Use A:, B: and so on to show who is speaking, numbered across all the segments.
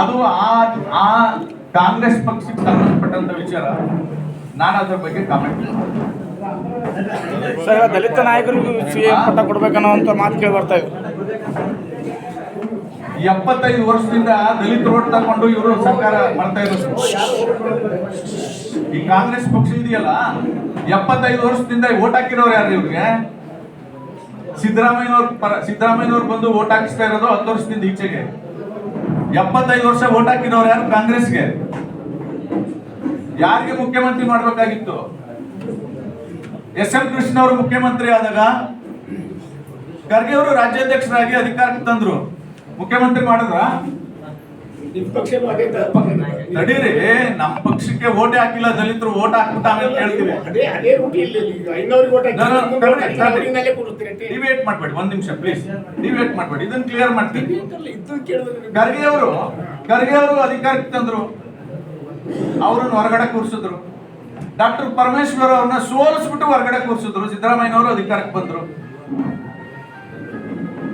A: ಅದು ಆ ಆ ಕಾಂಗ್ರೆಸ್ ಪಕ್ಷಕ್ಕೆ ಸಂಬಂಧಪಟ್ಟಂತ ವಿಚಾರ. ನಾನು ಅದ್ರ ಬಗ್ಗೆ ಕಾಮೆಂಟ್
B: ಸರ್ ದಲಿತ ನಾಯಕರಿಗೂ ಸಿಎಂ ಪಟ್ಟ ಕೊಡ್ಬೇಕನ್ನೋಂಥ ಮಾತು ಕೇಳಿ ಬರ್ತಾ ಇದೆ.
A: ಎಪ್ಪತ್ತೈದು ವರ್ಷದಿಂದ ದಲಿತ ರೋಡ್ ತಗೊಂಡು ಇವರು ಸರ್ಕಾರ ಮಾಡ್ತಾ ಇರೋದು. ಈ ಕಾಂಗ್ರೆಸ್ ಪಕ್ಷ ಇದೆಯಲ್ಲ ಎಪ್ಪತ್ತೈದು ವರ್ಷದಿಂದ ಓಟ್ ಹಾಕಿರೋರು ಯಾರು ಇವ್ರಿಗೆ? ಸಿದ್ದರಾಮಯ್ಯನವ್ರ ಪರ ಸಿದ್ದರಾಮಯ್ಯನವ್ರು ಬಂದು ಓಟ್ ಹಾಕಿಸ್ತಾ ಇರೋದು ಹತ್ತು ವರ್ಷದಿಂದ ಈಚೆಗೆ. ಎಪ್ಪತ್ತೈದು ವರ್ಷ ಓಟ್ ಹಾಕಿರೋರು ಯಾರು ಕಾಂಗ್ರೆಸ್ಗೆ? ಯಾರಿಗೆ ಮುಖ್ಯಮಂತ್ರಿ ಮಾಡಬೇಕಾಗಿತ್ತು? ಎಸ್ ಎಂ ಕೃಷ್ಣ ಅವರು ಮುಖ್ಯಮಂತ್ರಿ ಆದಾಗ ಖರ್ಗೆ ಅವರು ರಾಜ್ಯಾಧ್ಯಕ್ಷರಾಗಿ ಅಧಿಕಾರಕ್ಕೆ ತಂದ್ರು. ಮುಖ್ಯಮಂತ್ರಿ ಮಾಡಿದ್ರ? ನಡೀರಿ ನಮ್ಮ ಪಕ್ಷಕ್ಕೆ ಓಟ್ ಹಾಕಿಲ್ಲ ದಲಿತರು ಓಟ್ ಹಾಕ್ಬಿಟ್ಟು ಆಮೇಲೆ ಕೇಳ್ತೀವಿ. ಡಿಬೇಟ್ ಮಾಡ್ಬೇಡಿ ಒಂದ್ ನಿಮಿಷ ಪ್ಲೀಸ್ ಡಿಬೇಟ್ ಮಾಡ್ಬೇಡಿ ಇದನ್ನ ಕ್ಲಿಯರ್ ಮಾಡ್ತೀನಿ. ಖರ್ಗೆ ಅವರು ಖರ್ಗೆ ಅವರು ಅಧಿಕಾರಕ್ಕೆ ತಂದ್ರು. ಅವ್ರನ್ನ ಹೊರಗಡೆ ಕೂರಿಸಿದ್ರು. ಡಾಕ್ಟರ್ ಪರಮೇಶ್ವರ್ ಅವ್ರನ್ನ ಸೋಲಿಸ್ಬಿಟ್ಟು ಹೊರಗಡೆ ಕೂರಿಸಿದ್ರು. ಸಿದ್ದರಾಮಯ್ಯನವರು ಅಧಿಕಾರಕ್ಕೆ ಬಂದ್ರು.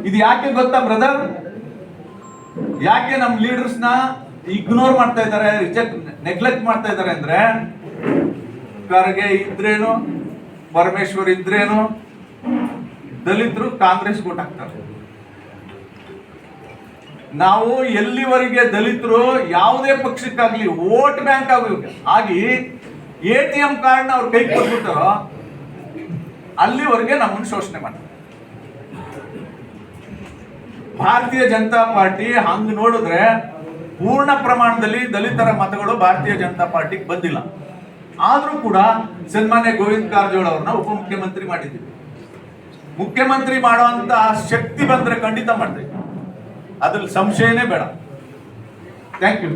A: ಇದು ಯಾಕೆ ಗೊತ್ತಾ ಬ್ರದರ್ ಯಾಕೆ ನಮ್ಮ ಲೀಡರ್ಸ್ನ ಇಗ್ನೋರ್ ಮಾಡ್ತಾ ಇದ್ದಾರೆ ರಿಜೆಕ್ಟ್ ನೆಗ್ಲೆಕ್ಟ್ ಮಾಡ್ತಾ ಇದ್ದಾರೆ ಅಂದ್ರೆ, ಖರ್ಗೆ ಇದ್ರೇನು, ಪರಮೇಶ್ವರ್ ಇದ್ರೇನು, ದಲಿತರು ಕಾಂಗ್ರೆಸ್ ಓಟ್ ಹಾಕ್ತಾರೆ. ನಾವು ಎಲ್ಲಿವರೆಗೆ ದಲಿತರು ಯಾವುದೇ ಪಕ್ಷಕ್ಕಾಗ್ಲಿ ವೋಟ್ ಬ್ಯಾಂಕ್ ಆಗಿ ಆಗಿ ಎ ಟಿ ಎಂ ಕಾರ್ಡ್ನ ಅವ್ರು ಕೈ ಕೊಟ್ಬಿಟ್ಟಾರೋ ಅಲ್ಲಿವರೆಗೆ ನಮ್ಮನ್ನು ಶೋಷಣೆ ಮಾಡ್ತಾರೆ. ಭಾರತೀಯ ಜನತಾ ಪಾರ್ಟಿ ಹಂಗ ನೋಡಿದ್ರೆ ಪೂರ್ಣ ಪ್ರಮಾಣದಲ್ಲಿ ದಲಿತರ ಮತಗಳು ಭಾರತೀಯ ಜನತಾ ಪಾರ್ಟಿಗೆ ಬಂದಿಲ್ಲ. ಆದರೂ ಕೂಡ ಸನ್ಮಾನ್ಯ ಗೋವಿಂದ ಕಾರಜೋಳ ಅವ್ರನ್ನ ಉಪಮುಖ್ಯಮಂತ್ರಿ ಮಾಡಿದ್ದೀವಿ ಮುಖ್ಯಮಂತ್ರಿ ಮಾಡುವಂತ ಶಕ್ತಿ ಬಂದ್ರೆ ಖಂಡಿತ ಮಾಡ್ತೀವಿ. ಅದ್ರಲ್ಲಿ ಸಂಶಯನೇ ಬೇಡ. Thank you